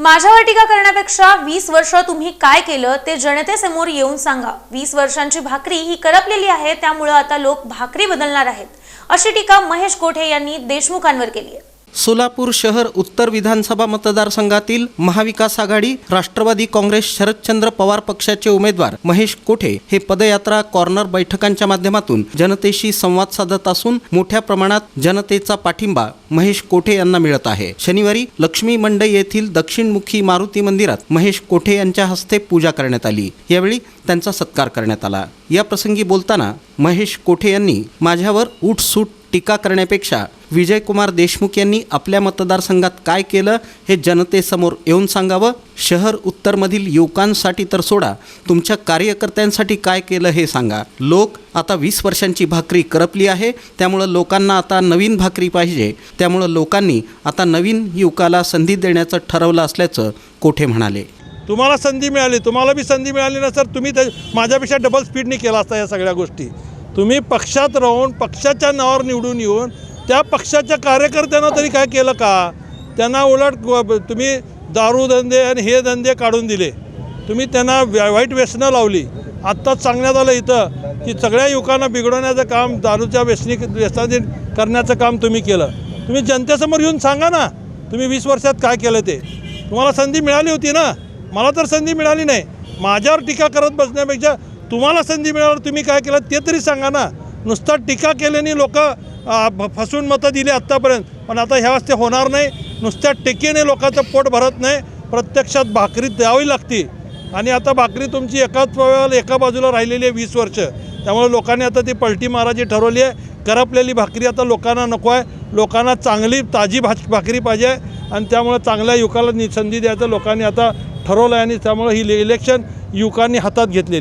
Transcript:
माझ्यावर टीका करण्यापेक्षा वीस वर्ष तुम्ही काय केलं ते जनतेसमोर येऊन सांगा. वीस वर्षांची भाकरी ही करपलेली आहे त्यामुळं आता लोक भाकरी बदलणार आहेत. अशी टीका महेश कोठे यांनी देशमुखांवर केली आहे. सोलापूर शहर उत्तर विधानसभा मतदारसंघातील महाविकास आघाडी राष्ट्रवादी काँग्रेस शरदचंद्र पवार पक्षाचे उमेदवार महेश कोठे हे पदयात्रा कॉर्नर बैठकांच्या माध्यमातून जनतेशी संवाद साधत असून मोठ्या प्रमाणात जनतेचा पाठिंबा महेश कोठे यांना मिळत आहे. शनिवारी लक्ष्मी मंडई येथील दक्षिणमुखी मारुती मंदिरात महेश कोठे यांच्या हस्ते पूजा करण्यात आली. यावेळी त्यांचा सत्कार करण्यात आला. या प्रसंगी बोलताना महेश कोठे यांनी माझ्यावर उठसूट टीका करण्यापेक्षा विजयकुमार देशमुख यांनी आपल्या मतदारसंघात काय केलं हे जनतेसमोर येऊन सांगावं? शहर उत्तरमधील युवकांसाठी तर सोडा. तुमच्या कार्यकर्त्यांसाठी काय केलं हे सांगा. लोक आता वीस वर्षांची भाकरी करपली आहे. त्यामुळं लोकांना आता नवीन भाकरी पाहिजे. त्यामुळं लोकांनी आता नवीन युवकाला संधी देण्याचं ठरवलं असल्याचं कोठे म्हणाले? तुम्हाला संधी मिळाली. तुम्हाला बी संधी मिळाली ना सर तुम्ही माझ्यापेक्षा डबल स्पीडने केला असता या सगळ्या गोष्टी. तुम्ही पक्षात राहून पक्षाच्या नावावर निवडून येऊन त्या पक्षाच्या कार्यकर्त्यांना तरी काय केलं का? त्यांना उलट तुम्ही दारू धंदे आणि हे धंदे काढून दिले. तुम्ही त्यांना व्या- वाईट व्यसनं लावली. आत्ताच सांगण्यात आलं इथं की सगळ्या युवकांना बिघडवण्याचं काम दारूच्या व्यसनी व्यसनाधी करण्याचं काम तुम्ही केलं. तुम्ही जनतेसमोर येऊन सांगा ना तुम्ही वीस वर्षात काय केलं ते. तुम्हाला संधी मिळाली होती ना? मला तर संधी मिळाली नाही. माझ्यावर टीका करत बसण्यापेक्षा तुम्हाला संधी मिळाल्यावर तुम्ही काय केलं? ते तरी सांगा ना. नुसतं टीका केल्याने लोक फसवून मतं दिली आत्तापर्यंत. पण आता ह्या ते होणार नाही. नुसत्या टीकेने लोकांचं पोट भरत नाही. प्रत्यक्षात भाकरी द्यावी लागते. आणि आता भाकरी तुमची एकाच एका बाजूला राहिलेली आहे वीस वर्ष. त्यामुळे लोकांनी आता ती पलटी मारायची ठरवली आहे. करपलेली भाकरी आता लोकांना नको आहे. लोकांना चांगली ताजी भा भाकरी पाहिजे आणि त्यामुळे चांगल्या युवकाला नि- संधी द्यायचं लोकांनी आता ठरवलं आहे आणि त्यामुळे ही इलेक्शन युवकांनी हातात घेतलेली